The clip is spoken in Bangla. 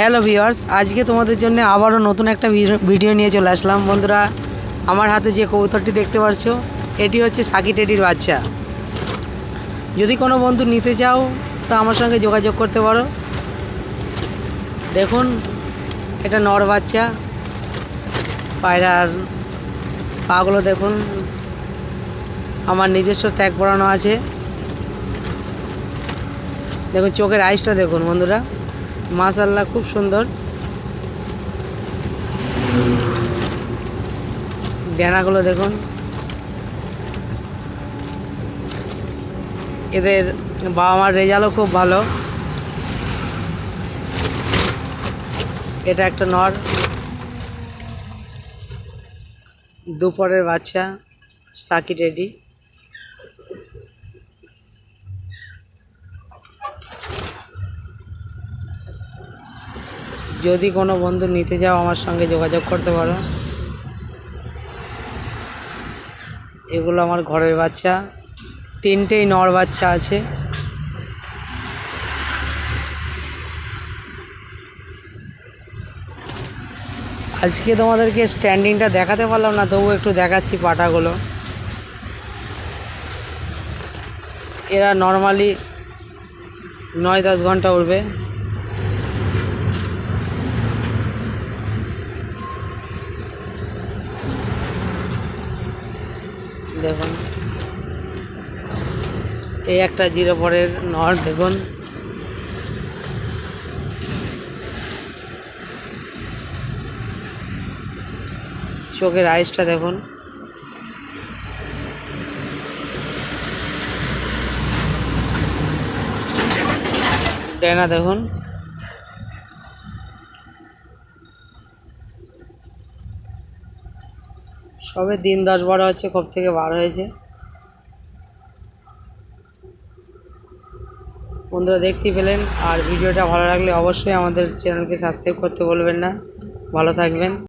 হ্যালো ভিউয়ার্স, আজকে তোমাদের জন্য আবারও নতুন একটা ভিডিও- নিয়ে চলে আসলাম। বন্ধুরা, আমার হাতে যে কবুতরটি দেখতে পাচ্ছ, এটি হচ্ছে সাকি টেডির বাচ্চা। যদি কোনো বন্ধু নিতে চাও, তো আমার সঙ্গে যোগাযোগ করতে পারো। দেখুন, এটা নর বাচ্চা। পায়রার পাগুলো দেখুন। আমার নিজস্ব ত্যাগ পড়ানো আছে। দেখুন, চোখের আইসটা দেখুন, বন্ধুরা। মাশাল্লাহ খুব সুন্দর। ডেনাগুলো দেখুন। এদের বাবা মার রেজাল্টও খুব ভালো। এটা একটা নর। দুপরের বাচ্চা সাকি রেডি যদি কোনো বন্ধু নিতে যাও আমার সঙ্গে যোগাযোগ করতে পারো। এগুলো আমার ঘরের বাচ্চা। তিনটেই নর বাচ্চা আছে। আজকে তোমাদেরকে স্ট্যান্ডিংটা দেখাতে পারলাম না তবু একটু দেখাচ্ছি পাটাগুলো। এরা নর্মালি নয় দশ ঘণ্টা উঠবে দেখুন। এই একটা জিরো পরের নর দেখুন। চোখের আইসটা দেখুন। ডেনা দেখুন। সবে দিন দশ বারো হচ্ছে কব থেকে বার হয়েছে। বন্ধুরা দেখতে পেলেন, আর ভিডিওটা ভালো লাগলে অবশ্যই আমাদের চ্যানেলকে সাবস্ক্রাইব করতে বলবেন না। ভালো থাকবেন।